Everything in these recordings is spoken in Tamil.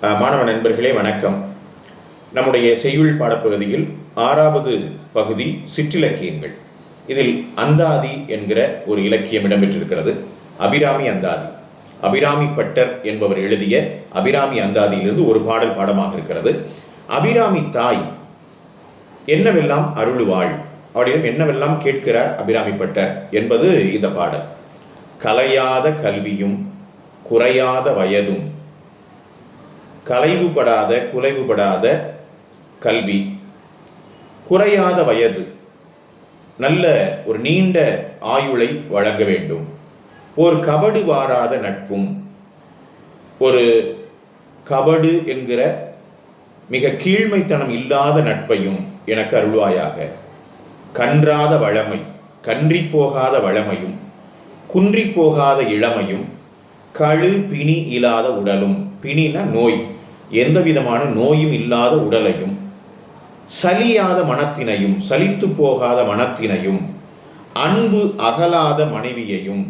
மாணவ நண்பர்களே வணக்கம். நம்முடைய செய்யுள் பாடப்பகுதியில் ஆறாவது பகுதி சிற்றிலக்கியங்கள். இதில் அந்தாதி என்கிற ஒரு இலக்கியம் இடம்பெற்றிருக்கிறது. அபிராமி அந்தாதி. அபிராமி பட்டர் என்பவர் எழுதிய அபிராமி அந்தாதியிலிருந்து ஒரு பாடல் பாடமாக இருக்கிறது. அபிராமி தாய் என்னவெல்லாம் அருளுவாள்? அவளிடம் என்னவெல்லாம் கேட்கிறார் அபிராமி பட்டர் என்பது இந்த பாடல். கலையாத கல்வியும் குறையாத வயதும் கலைவுபடாத குலைவுபடாத கல்வி. குறையாத வயது. நல்ல ஒரு நீண்ட ஆயுளை வழங்க வேண்டும். ஒரு கபடு வாராத நட்பும். ஒரு கபடு என்கிற மிக கீழ்மைத்தனம் இல்லாத நட்பையும் எனக்கு அருள்வாயாக. கன்றாத வளமை கன்றி போகாத வளமையும் குன்றி போகாத இளமையும் கழு பிணி இல்லாத உடலும். பிணினா நோய். எந்த விதமான நோயும் இல்லாத உடலையும் சலியாத மனத்தினையும் சலித்து போகாத மனத்தினையும் அன்பு அகலாத மனைவியையும்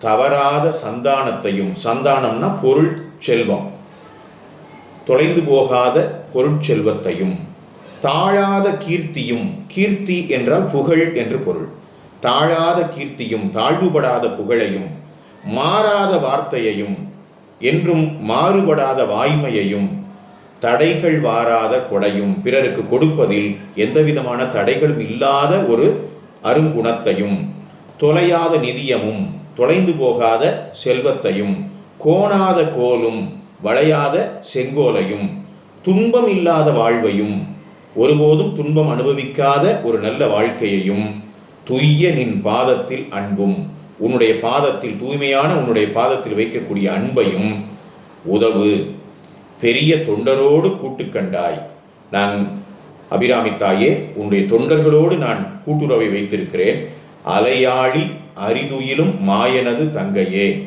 தவறாத சந்தானத்தையும் சந்தானம்னா பொருள் செல்வம் தொலைந்து போகாத பொருட்செல்வத்தையும் தாழாத கீர்த்தியும் கீர்த்தி என்றால் புகழ் என்று பொருள் தாழாத கீர்த்தியும் தாழ்வுபடாத புகழையும் மாறாத வார்த்தையையும் என்றும் மாறுபடாத வாய்மையையும் தடைகள் வாராத கொடையும் பிறருக்கு கொடுப்பதில் எந்தவிதமான தடைகளும் இல்லாத ஒரு அருங்குணத்தையும் தொலையாத நிதியமும் தொலைந்து போகாத செல்வத்தையும் கோணாத கோலும் வளையாத செங்கோலையும் துன்பம் இல்லாத வாழ்வையும் ஒருபோதும் துன்பம் அனுபவிக்காத ஒரு நல்ல வாழ்க்கையையும் துய்ய நின் பாதத்தில் அன்பும் உன்னுடைய பாதத்தில் தூய்மையான உன்னுடைய பாதத்தில் வைக்கக்கூடிய அன்பையும் உதவு. பெரிய தொண்டரோடு கூட்டு கண்டாய். நான் அபிராமி தாயே உன்னுடைய தொண்டர்களோடு நான் கூட்டுறவை வைத்திருக்கிறேன். அலையாழி அரிதுயிலும் மாயனது தங்கையே.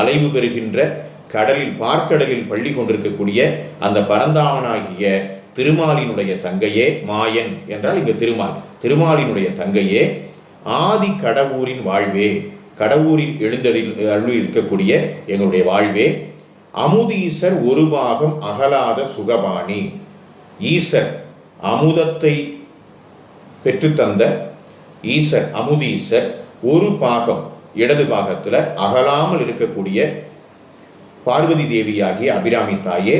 அலைவு பெறுகின்ற கடலில் பார்க்கடலில் பள்ளி கொண்டிருக்கக்கூடிய அந்த பரந்தாமனாகிய திருமாலினுடைய தங்கையே மாயன் என்றால் இங்கு திருமால் திருமாலினுடைய தங்கையே ஆதி கடவுரின் வாழ்வே. கடவுரில் எழுந்தடில் அள்ளு இருக்கக்கூடிய எங்களுடைய வாழ்வே அமுதீசர் ஒரு பாகம் அகலாத சுகபாணி. ஈசர் அமுதத்தை பெற்றுத்தந்த ஈசர் அமுதீசர் ஒரு பாகம் இடது பாகத்தில் அகலாமல் இருக்கக்கூடிய பார்வதி தேவியாகிய அபிராமி தாயே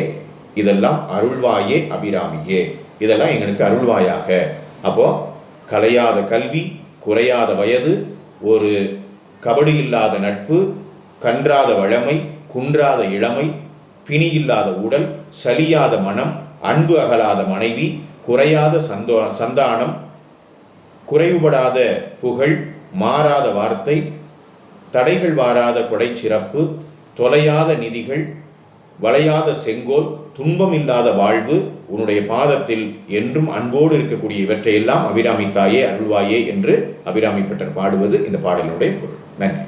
இதெல்லாம் அருள்வாயே அபிராமியே. இதெல்லாம் எங்களுக்கு அருள்வாயாக. அப்போ கலையாத கல்வி குறையாத வயது ஒரு கபடு இல்லாத நட்பு கன்றாத வழமை குன்றாத இளமை பிணி இல்லாத உடல் சலியாத மனம் அன்பு அகலாத மனைவி குறையாத சந்தோ சந்தானம் குறைவுபடாத புகழ் மாறாத வார்த்தை தடைகள் வாராத கொடை சிறப்பு தொலையாத நிதிகள் வளையாத செங்கோல் துன்பம் இல்லாத வாழ்வு உன்னுடைய பாதத்தில் என்றும் அன்போடு இருக்கக்கூடிய இவற்றையெல்லாம் அபிராமி தாயே அருள்வாயே என்று அபிராமி பட்டர் பாடுவது இந்த பாடலுடைய பொருள். நன்றி.